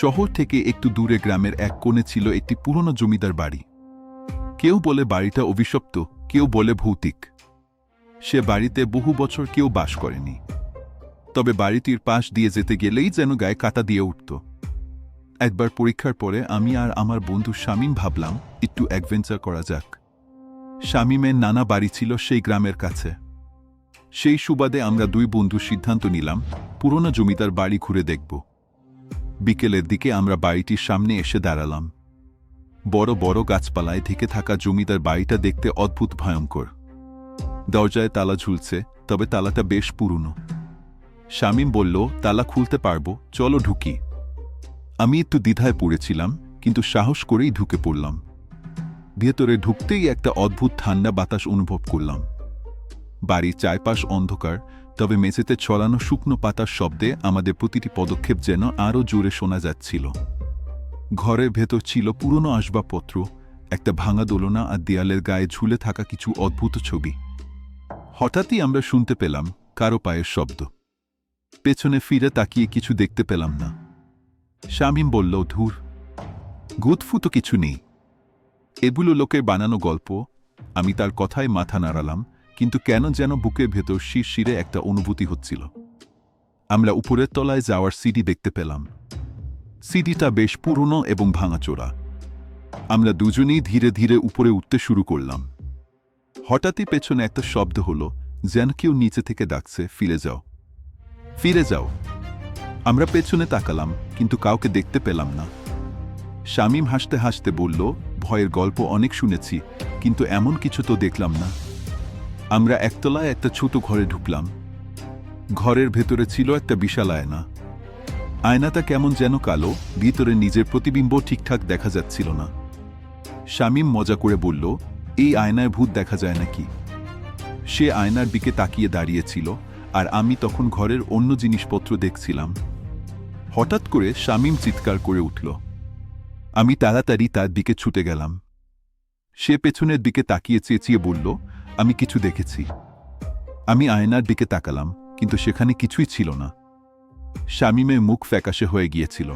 শহর থেকে একটু দূরে গ্রামের এক কোণে ছিল একটি পুরনো জমিদার বাড়ি। কেউ বলে বাড়িটা অভিশপ্ত, কেউ বলে ভৌতিক। সে বাড়িতে বহু বছর কেউ বাস করেনি। তবে বাড়িটির পাশ দিয়ে যেতে গেলেই যেন গায়ে কাটা দিয়ে উঠত। একবার পরীক্ষার পরে আমি আর আমার বন্ধু শামীম ভাবলাম, একটু অ্যাডভেঞ্চার করা যাক। শামীমের নানা বাড়ি ছিল সেই গ্রামের কাছে। সেই সুবাদে আমরা দুই বন্ধু সিদ্ধান্ত নিলাম, পুরনো জমিদার বাড়ি ঘুরে দেখব। বিকেলের দিকে আমরা বাড়িটির সামনে এসে দাঁড়ালাম। বড় বড় গাছপালায় ঢেকে থাকা জমিদার বাড়িটা দেখতে অদ্ভুত ভয়ঙ্কর। দরজায় তালা ঝুলছে, তবে তালাটা বেশ পুরনো। শামীম বলল, তালা খুলতে পারব, চলো ঢুকি। আমি একটু দ্বিধায় পড়েছিলাম, কিন্তু সাহস করেই ঢুকে পড়লাম। ভেতরে ঢুকতেই একটা অদ্ভুত ঠান্ডা বাতাস অনুভব করলাম। বাড়ির চারপাশ অন্ধকার তবে মেঝেতে ছড়ানো শুকনো পাতার শব্দে আমাদের প্রতিটি পদক্ষেপ যেন আরও জোরে শোনা যাচ্ছিল। ঘরের ভেতর ছিল পুরনো আসবাবপত্র, একটা ভাঙা দোলনা আর দেয়ালের গায়ে ঝুলে থাকা কিছু অদ্ভুত ছবি। হঠাৎই আমরা শুনতে পেলাম কারও পায়ের শব্দ। পেছনে ফিরে তাকিয়ে কিছু দেখতে পেলাম না। শামীম বলল, ধুর গুতফুতো কিছু নেই। এগুলো লোকের বানানো গল্প, আমি তার কথায় মাথা নাড়ালাম কিন্তু কেন যেন বুকের ভেতর শিরশিরে একটা অনুভূতি হচ্ছিল। আমরা উপরের তলায় যাওয়ার সিডি দেখতে পেলাম। সিডিটা বেশ পুরনো এবং ভাঙাচোরা। আমরা দুজনেই ধীরে ধীরে উপরে উঠতে শুরু করলাম। হঠাৎই পেছনে একটা শব্দ হলো, যেন কেউ নিচে থেকে ডাকছে, ফিরে যাও। ফিরে যাও। আমরা পেছনে তাকালাম, কিন্তু কাউকে দেখতে পেলাম না। শামীম হাসতে হাসতে বলল, ভয়ের গল্প অনেক শুনেছি, কিন্তু এমন কিছু তো দেখলাম না। আমরা একতলায় একটা ছোট ঘরে ঢুকলাম। ঘরের ভেতরে ছিল একটা বিশাল আয়না। আয়নাটা কেমন যেন কালো, ভিতরে নিজের প্রতিবিম্ব ঠিকঠাক দেখা যাচ্ছিল না। শামীম মজা করে বলল, এই আয়নায় ভূত দেখা যায় নাকি? সে আয়নার দিকে তাকিয়ে দাঁড়িয়েছিল, আর আমি তখন ঘরের অন্য জিনিসপত্র দেখছিলাম। হঠাৎ করে শামীম চিৎকার করে উঠল। আমি তাড়াতাড়ি তার দিকে ছুটে গেলাম। সে পেছনের দিকে তাকিয়ে চেঁচিয়ে বলল আমি কিছু দেখেছি। আমি আয়নার দিকে তাকালাম, কিন্তু সেখানে কিছুই ছিল না। শামীমের মুখ ফ্যাকাশে হয়ে গিয়েছিল।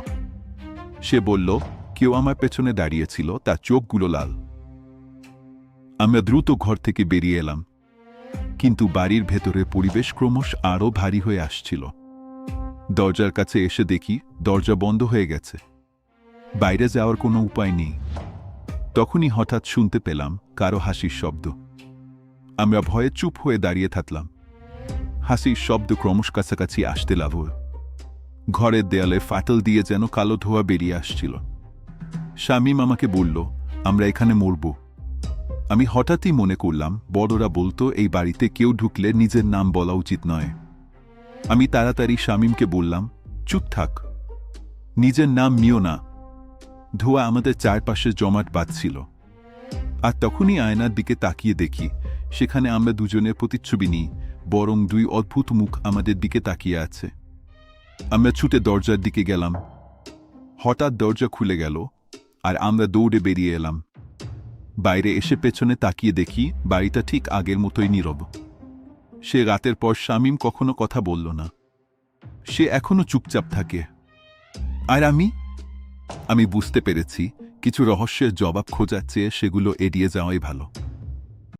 সে বলল, কেউ আমার পেছনে দাঁড়িয়েছিল, তার চোখগুলো লাল। আমরা দ্রুত ঘর থেকে বেরিয়ে এলাম। কিন্তু বাড়ির ভেতরে পরিবেশ ক্রমশ আরও ভারী হয়ে আসছিল। দরজার কাছে এসে দেখি, দরজা বন্ধ হয়ে গেছে। বাইরে যাওয়ার কোনো উপায় নেই। তখনই হঠাৎ শুনতে পেলাম কারও হাসির শব্দ। আমরা ভয়ে চুপ হয়ে দাঁড়িয়ে থাকলাম। হাসির শব্দ ক্রমশ কাছাকাছি আসতে লাগল। ঘরের দেয়ালে ফাটল দিয়ে যেন কালো ধোয়া বেরিয়ে আসছিল। শামীম আমাকে বলল, আমরা এখানে মরব। আমি হঠাৎই মনে করলাম, বড়রা বলতো, এই বাড়িতে কেউ ঢুকলে নিজের নাম বলা উচিত নয়। আমি তাড়াতাড়ি শামীমকে বললাম, চুপ থাক। নিজের নাম নিও না। ধোয়া আমাদের চারপাশে জমাট বাঁধছিল। আর তখনই আয়নার দিকে তাকিয়ে দেখি সেখানে আমরা দুজনের প্রতিচ্ছবি নিই, বরং দুই অদ্ভুত মুখ আমাদের দিকে তাকিয়ে আছে। আমরা ছুটে দরজার দিকে গেলাম। হঠাৎ দরজা খুলে গেল, আর আমরা দৌড়ে বেরিয়ে এলাম। বাইরে এসে পেছনে তাকিয়ে দেখি বাড়িটা ঠিক আগের মতোই নীরব। সে রাতের পর শামীম কখনো কথা বলল না। সে এখনও চুপচাপ থাকে। আর আমি? আমি বুঝতে পেরেছি, কিছু রহস্যের জবাব খোঁজার চেয়ে সেগুলো এড়িয়ে যাওয়াই ভালো।